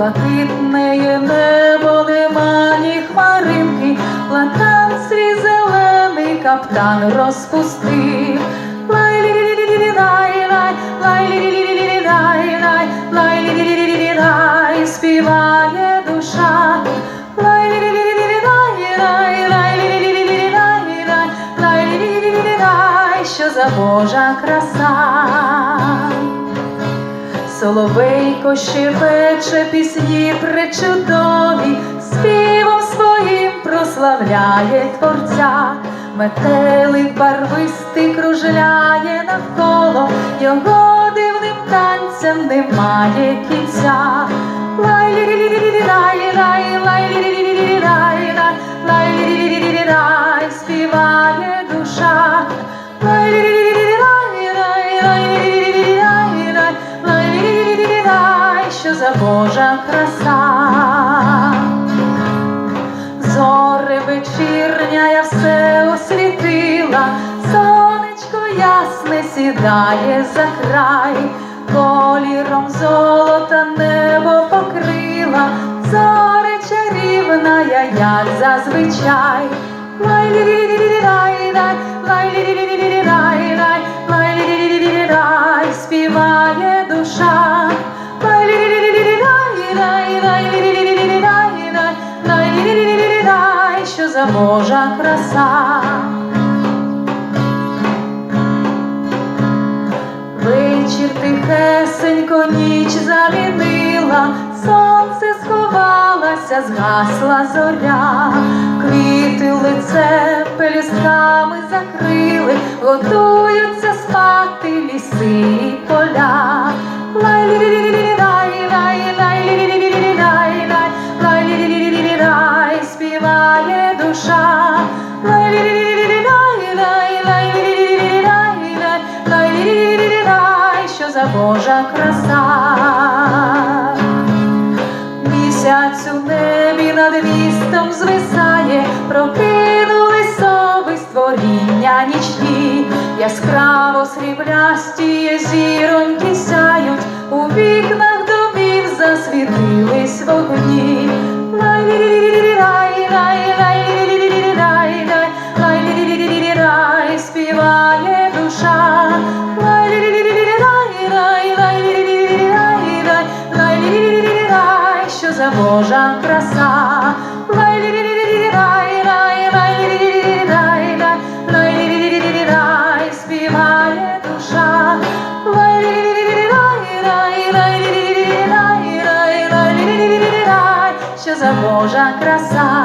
блакитнеє небо, нема ні хмаринки, платан свій зелений каптан розпустив. Співає душа, що за Божа краса. Соловейко щебече пісні причудові, співом своїм прославляє Творця, метелик барвистий кружляє навколо, його дивним танцям немає кінця. Лай-лі-лі-лі-лі-лай, співає душа. За Божа краса. Зоре вечірня все освітила, сонечко ясне сідає за край, коліром золота небо покрила, зоре чарівна, я, як зазвичай. Лай-лі-лі-лі-лі-лай-лай, лай-лі-лі-лі-лі-лай-лай, за Божа краса. Вечір тихесенько ніч замінила, сонце сховалася, згасла зоря, квіти лице пелюстками закрили, готуються спати ліси і поля. Лай-лі-лі-лі-лі-лай-лай, Божа краса. Місяць у небі над містом звисає, прокинули сови створіння нічні, яскраво сріблясті зіроньки сяють, у вікнах домів засвітились вогні. Лай-лі-лі-лі-лі-лай, що за Божа краса. Лай-лі-лі-лі-лі-лай-лай, лай-лі-лі-лі-лі-лай-лай, лай-лі-лі-лі-лі-лай, співає душа. Лай-лі-лі-лі-лі-лай-лай, лай-лі-лі-лі-лі-лай-лай, лай-лі-лі-лі-лі-лай, що за Божа краса.